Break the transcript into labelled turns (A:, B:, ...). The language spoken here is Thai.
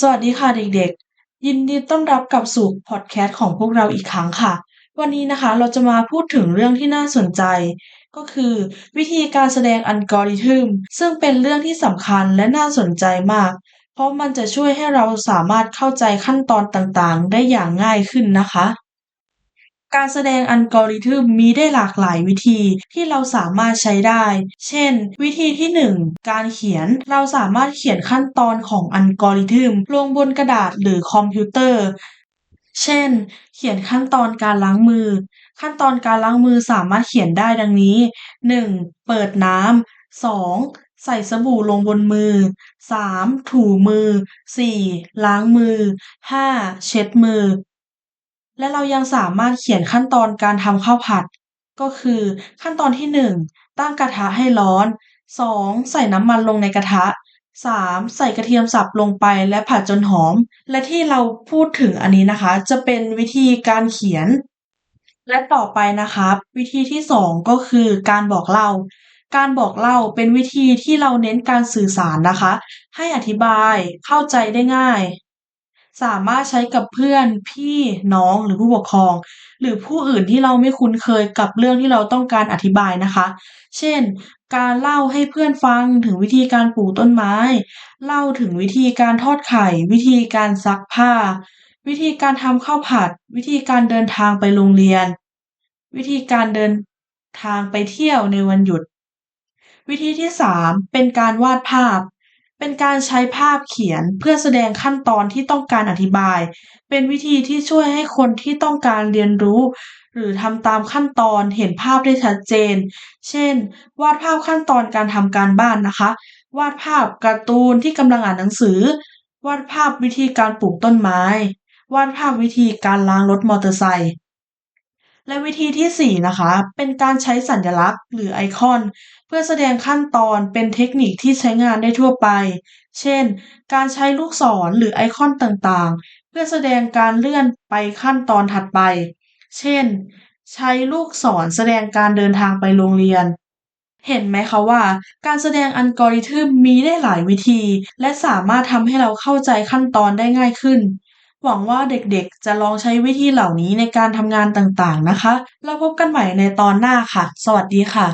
A: สวัสดีค่ะเด็กๆ ยินดีต้อนรับกลับสู่พอดแคสต์ของพวกเราอีกครั้งค่ะ วันนี้นะคะเราจะมาพูดถึงเรื่องที่น่าสนใจ ก็คือวิธีการแสดงอัลกอริทึมซึ่งเป็นเรื่องที่สำคัญและน่าสนใจมาก เพราะมันจะช่วยให้เราสามารถเข้าใจขั้นตอนต่างๆ ได้อย่างง่ายขึ้นนะคะ การแสดงอัลกอริทึมมีได้หลากหลายวิธีที่เราสามารถใช้ได้ เช่น วิธีที่ 1 การเขียน เราสามารถเขียนขั้นตอนของอัลกอริทึมลงบนกระดาษหรือคอมพิวเตอร์ เช่น เขียนขั้นตอนการล้างมือ ขั้นตอนการล้างมือสามารถเขียนได้ดังนี้ 1. เปิดน้ำ 2. ใส่สบู่ลงบนมือ 3. ถูมือ 4. ล้างมือ 5. เช็ดมือ และเรายังสามารถเขียนขั้นตอนการทำข้าวผัด ก็คือ ขั้นตอนที่ 1 ตั้งกระทะให้ร้อน 2. ใส่น้ำมันลงในกระทะ 3. ใส่กระเทียมสับลงไปและผัดจนหอม และที่เราพูดถึงอันนี้นะคะ จะเป็นวิธีการเขียน และต่อไปนะครับวิธีที่ 2 ก็คือการบอกเล่า การบอกเล่าเป็นวิธีที่เราเน้นการสื่อสารนะคะ ให้อธิบายเข้าใจได้ง่าย สามารถใช้กับเพื่อนพี่น้องหรือผู้ปกครอง หรือผู้อื่นที่เราไม่คุ้นเคยกับเรื่องที่เราต้องการอธิบายนะคะ เช่น การเล่าให้เพื่อนฟังถึงวิธีการปลูกต้นไม้ เล่าถึงวิธีการทอดไข่ วิธีการซักผ้า วิธีการทำข้าวผัด วิธีการเดินทางไปโรงเรียน วิธีการเดินทางไปเที่ยวในวันหยุด วิธีที่ 3 เป็นการวาดภาพ เป็นการใช้ภาพเขียนเพื่อแสดงขั้นตอนที่ต้องการอธิบาย เป็นวิธีที่ช่วยให้คนที่ต้องการเรียนรู้ หรือทำตามขั้นตอนเห็นภาพได้ชัดเจน เช่น วาดภาพขั้นตอนการทำการบ้านนะคะ วาดภาพการ์ตูนที่กำลังอ่านหนังสือ วาดภาพวิธีการปลูกต้นไม้ วาดภาพวิธีการล้างรถมอเตอร์ไซค์ และวิธีที่ 4 นะคะ เป็นการใช้สัญลักษณ์หรือไอคอน เพื่อแสดงขั้นตอนเป็นเทคนิคที่ใช้งานได้ทั่วไป เช่น การใช้ลูกศรหรือไอคอนต่างๆ เพื่อแสดงการเลื่อนไปขั้นตอนถัดไป เช่น ใช้ลูกศรแสดงการเดินทางไปโรงเรียน เห็นไหมคะว่า การแสดงอัลกอริทึมมีได้หลายวิธี และสามารถทำให้เราเข้าใจขั้นตอนได้ง่ายขึ้น หวังว่าเด็กๆ จะลองใช้วิธีเหล่านี้ในการทำงานต่างๆ นะคะ แล้วพบกันใหม่ในตอนหน้าค่ะ สวัสดีค่ะ